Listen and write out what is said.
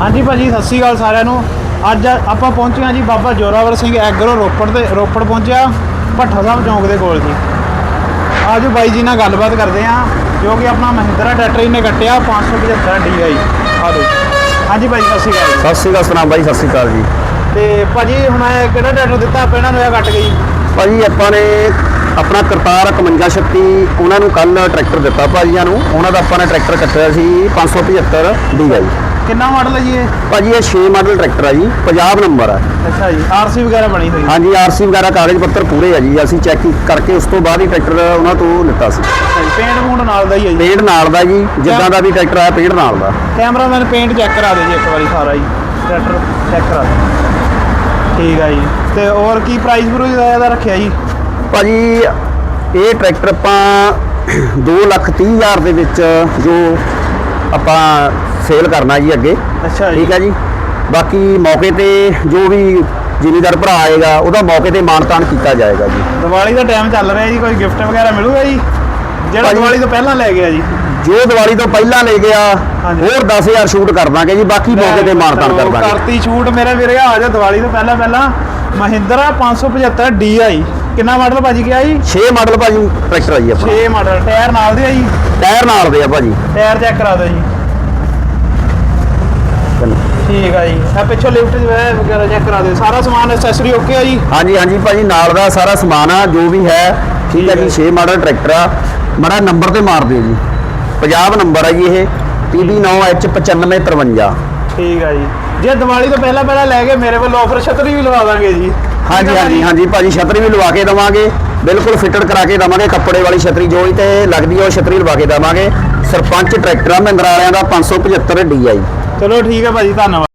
ਹਾਂਜੀ ਭਾਜੀ ਸਤਿ ਸ਼੍ਰੀ ਅਕਾਲ ਸਾਰਿਆਂ ਨੂੰ। ਅੱਜ ਆਪਾਂ ਪਹੁੰਚੇ ਹਾਂ ਜੀ ਬਾਬਾ ਜੋਰਾਵਰ ਸਿੰਘ ਐਗਰੋ ਰੋਪੜ ਤੇ ਰੋਪੜ ਪਹੁੰਚਿਆ ਭੱਠਾ ਸਾਹਿਬ ਚੌਂਕ ਦੇ ਕੋਲ ਜੀ। ਆਜੋ ਬਾਈ ਜੀ ਨਾਲ ਗੱਲਬਾਤ ਕਰਦੇ ਹਾਂ ਜੋ ਕਿ ਆਪਣਾ ਮਹਿੰਦਰਾ ਟਰੈਕਟਰ ਇਹਨੇ ਕੱਟਿਆ 575 DI ਆ ਲਓ ਹਾਂਜੀ ਭਾਈ ਸਤਿ ਸ਼੍ਰੀ ਅਕਾਲ ਸਤਿ ਸ਼੍ਰੀ ਅਕਾਲ ਸਨਾਮ ਬਾਈ ਸਤਿ ਸ਼੍ਰੀ ਅਕਾਲ ਜੀ। ਤੇ ਭਾਜੀ ਹੁਣ ਇਹ ਕਿਹੜਾ ਟਰੈਕਟਰ ਦਿੱਤਾ? ਆਪਾਂ ਇਹਨਾਂ ਨੂੰ ਇਹ ਕੱਟ ਗਈ ਭਾਜੀ ਆਪਾਂ ਨੇ ਆਪਣਾ ਕਰਤਾਰ 5136 ਉਹਨਾਂ ਨੂੰ ਕੱਲ ਟਰੈਕਟਰ ਦਿੱਤਾ ਭਾਜੀਆਂ ਨੂੰ। ਉਹਨਾਂ ਦਾ ਆਪਾਂ ਨੇ ਟਰੈਕਟਰ ਕੱਟਿਆ ਸੀ 575 DI ਕਿੰਨਾ ਮਾਡਲ ਹੈ ਜੀ ਇਹ? ਭਾਜੀ ਇਹ 6 ਮਾਡਲ ਟਰੈਕਟਰ ਆ ਜੀ ਪੰਜਾਬ ਨੰਬਰ ਆ। ਅੱਛਾ ਜੀ ਆਰਸੀ ਵਗੈਰਾ ਬਣੀ ਹੋਈ ਹਾਂਜੀ ਆਰਸੀ ਵਗੈਰਾ ਕਾਗਜ਼ ਪੱਤਰ ਪੂਰੇ ਆ ਜੀ ਅਸੀਂ ਚੈੱਕ ਕਰਕੇ ਉਸ ਤੋਂ ਬਾਅਦ ਹੀ ਟਰੈਕਟਰ ਉਹਨਾਂ ਤੋਂ ਲਿੱਤਾ ਸੀ। ਪੇਂਟ ਪੂੰਟ ਨਾਲ ਦਾ ਹੀ ਹੈ ਜੀ। ਪੇਂਟ ਨਾਲ ਦਾ ਜੀ ਜਿੱਦਾਂ ਦਾ ਵੀ ਟਰੈਕਟਰ ਆ ਪੇਂਟ ਨਾਲ ਦਾ। ਕੈਮਰਾਮੈਨ ਪੇਂਟ ਚੈੱਕ ਕਰਾ ਦਿਓ ਜੀ ਇੱਕ ਵਾਰੀ ਸਾਰਾ ਜੀ ਟਰੈਕਟਰ ਚੈੱਕ ਕਰਾ ਦਿਓ ਠੀਕ ਆ ਜੀ। ਤੇ ਹੋਰ ਕੀ ਪ੍ਰਾਈਸ ਪ੍ਰੂਇਸ ਦਾ ਰੱਖਿਆ ਜੀ? ਭਾਜੀ ਇਹ ਟਰੈਕਟਰ ਆਪਾਂ 2 ਲੱਖ 30 ਹਜ਼ਾਰ ਦੇ ਵਿੱਚ ਜੋ ਆਪਾਂ ਸੇਲ ਕਰਨਾ ਜੀ ਅੱਗੇ। ਅੱਛਾ ਜੀ। ਠੀਕ ਹੈ ਜੀ। ਬਾਕੀ ਮੌਕੇ ਤੇ ਜੋ ਵੀ ਜ਼ਿਮੀਦਾਰ ਭਰਾ ਆਏਗਾ ਉਹਦਾ ਮੌਕੇ ਤੇ ਮਾਨਤਾਨ ਕੀਤਾ ਜਾਏਗਾ ਜੀ। ਦੀਵਾਲੀ ਦਾ ਟਾਈਮ ਚੱਲ ਰਿਹਾ ਜੀ ਕੋਈ ਗਿਫਟ ਵਗੈਰਾ ਮਿਲੂਗਾ ਜੀ? ਜਿਹੜਾ ਭਾਜੀ- ਦੀਵਾਲੀ ਤੋਂ ਪਹਿਲਾਂ ਲੈ ਗਿਆ ਜੀ। ਜੋ ਦੀਵਾਲੀ ਤੋਂ ਪਹਿਲਾਂ ਲੈ ਗਿਆ ਹਾਂਜੀ। ਹੋਰ 10000 ਸ਼ੂਟ ਕਰ ਦਾਂਗੇ ਜੀ ਬਾਕੀ ਮੌਕੇ ਤੇ ਮਾਨਤਾਨ ਕਰ ਦਾਂਗੇ। ਕਰਤੀ ਛੂਟ ਮੇਰੇ ਵੀਰੇ ਆ ਜਾ ਦੀਵਾਲੀ ਤੋਂ ਪਹਿਲਾਂ ਪਹਿਲਾਂ। ਮਹਿੰਦਰਾ 575 DI ਕਿੰਨਾ ਮਾਡਲ ਭਾਜੀ ਗਿਆ ਜੀ? 6 ਮਾਡਲ ਭਾਜੀ ਟਰੈਕਟਰ ਆ ਜੀ ਆਪਣਾ। 6 ਮਾਡਲ ਟਾਇਰ ਨਾਲ ਦੇ ਆ ਜੀ? ਟਾਇਰ ਨਾਲ ਦੇ ਆ ਭਾਜੀ। ਟਾਇਰ ਚੈੱਕ ਕਰਾ ਦਿਓ ਜੀ। ਠੀਕ ਆ ਜੀ। ਆ ਪਿੱਛੋਂ ਲਿਫਟ ਵਗੈਰਾ ਚੈੱਕ ਕਰਾ ਦਿਓ। ਸਾਰਾ ਸਮਾਨ ਐਕਸੈਸਰੀ ਓਕੇ ਆ ਜੀ? ਹਾਂਜੀ ਹਾਂਜੀ ਭਾਜੀ ਨਾਲ ਦਾ ਸਾਰਾ ਸਮਾਨ ਆ ਜੋ ਵੀ ਹੈ ਠੀਕ ਹੈ ਜੀ 6 ਮਾਡਲ ਟਰੈਕਟਰ ਆ। ਬੜਾ ਨੰਬਰ ਤੇ ਮਾਰ ਦਿਓ ਜੀ। ਪੰਜਾਬ ਨੰਬਰ ਆ ਜੀ ਇਹ PB9H9553 ਠੀਕ ਆ ਜੀ। ਜੇ ਦੀਵਾਲੀ ਤੋਂ ਪਹਿਲਾਂ ਪਹਿਲਾਂ ਲੈ ਕੇ ਮੇਰੇ ਵੱਲੋਂ ਆਫਰ ਛਤਰੀ ਵੀ ਲਵਾ ਦਾਂਗੇ ਜੀ। ਹਾਂਜੀ ਆ ਹਾਂਜੀ? ਹਾਂਜੀ ਭਾਜੀ ਛਤਰੀ ਵੀ ਲਵਾ ਕੇ ਦਵਾਂਗੇ। ਬਿਲਕੁਲ ਫਿੱਟਡ ਕਰਾ ਕੇ ਦਵਾਂਗੇ ਕੱਪੜੇ ਵਾਲੀ ਛਤਰੀ ਜੋ ਹੀ ਤੇ ਲੱਗਦੀ ਆ ਉਹ ਛਤਰੀ ਲਵਾ ਕੇ ਦਵਾਂਗੇ। ਸਰਪੰਚ ਟਰੈਕਟਰ ਆ ਮਹਿੰਦਰਾ ਵਾਲਿਆਂ ਦਾ 575 DI ਚਲੋ ਠੀਕ ਆ ਭਾਜੀ ਧੰਨਵਾਦ।